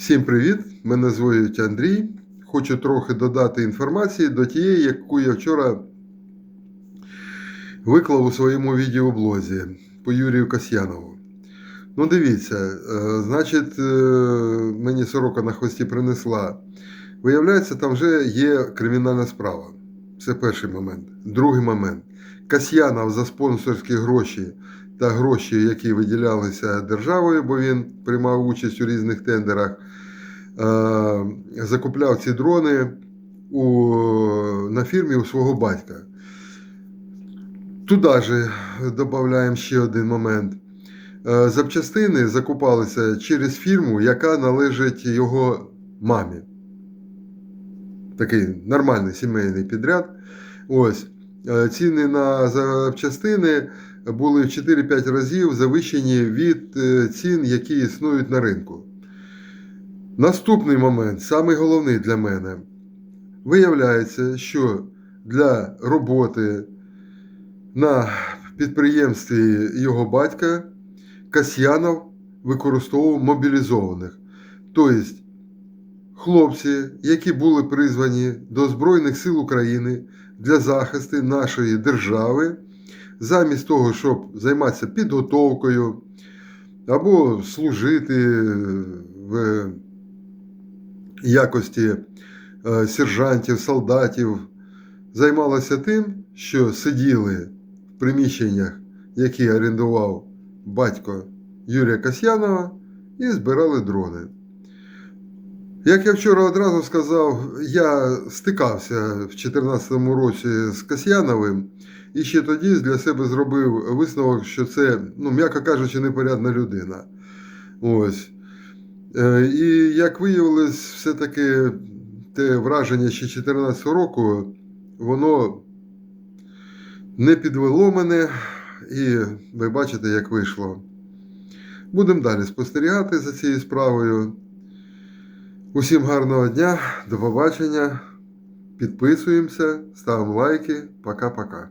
Всім привіт! Мене звуть Андрій. Хочу трохи додати інформації до тієї, яку я вчора виклав у своєму відеоблозі по Юрію Касьянову. Ну, дивіться, е, значить, е, мені сорока на хвості принесла. Виявляється, там вже є кримінальна справа. Це перший момент. Другий момент. Касьянов за спонсорські гроші та гроші, які виділялися державою, бо він приймав участь у різних тендерах, е, закупляв ці дрони у, на фірмі у свого батька. Туди ж додаємо ще один момент. Е, Запчастини закупалися через фірму, яка належить його мамі. Такий нормальний сімейний підряд. Ось. Е, Ціни на запчастини були в 4-5 разів завищені від е, цін, які існують на ринку. Наступний момент, самий головний для мене. Виявляється, що для роботи на підприємстві його батька Касьянов використовував мобілізованих. Тобто хлопці, які були призвані до Збройних сил України для захисту нашої держави, замість того, щоб займатися підготовкою або служити в якості е, сержантів, солдатів, займалися тим, що сиділи в приміщеннях, які орендував батько Юрія Касьянова, і збирали дрони. Як я вчора одразу сказав, я стикався в 2014 році з Касьяновим і ще тоді для себе зробив висновок, що це, ну, м'яко кажучи, непорядна людина. Ось. Е, І як виявилось, все-таки те враження ще 2014 року, воно не підвело мене, і ви бачите, як вийшло. Будемо далі спостерігати за цією справою. Усім гарного дня, до побачення. Підписуємося, ставимо лайки. Пока-пока.